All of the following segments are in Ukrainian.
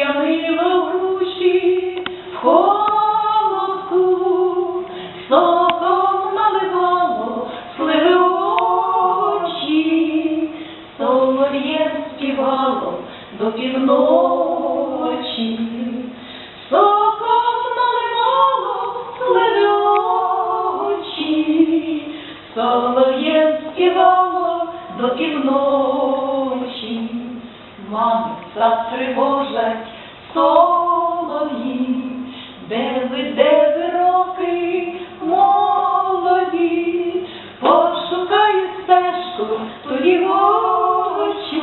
рум'янило груші в холодку, соком наливало сливи очі, солов'єм співало до півночі, соком наливало сливи очі, солов'єм співало до півночі. Мами сад тривожать солов'ї, де ви, де ви роки молоді, пошукаю стежку ту дівочу,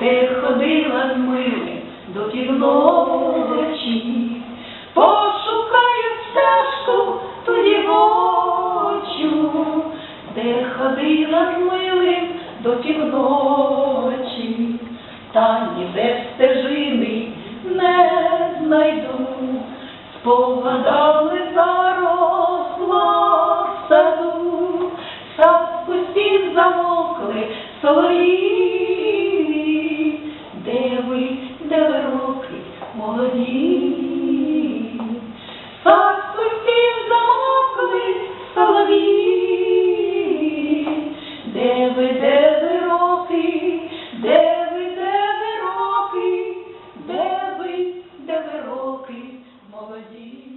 де ходила з милим до півночі, пошукаю стежку ту дівочу, де ходила з милим до півночі, та ніде стежини не знайду, спогадали заросла в саду, сад кустів замокли солов'ї, де ви, де ви роки молоді, сад кустів замокли солов'ї, де ви, де ви роки, де apologies.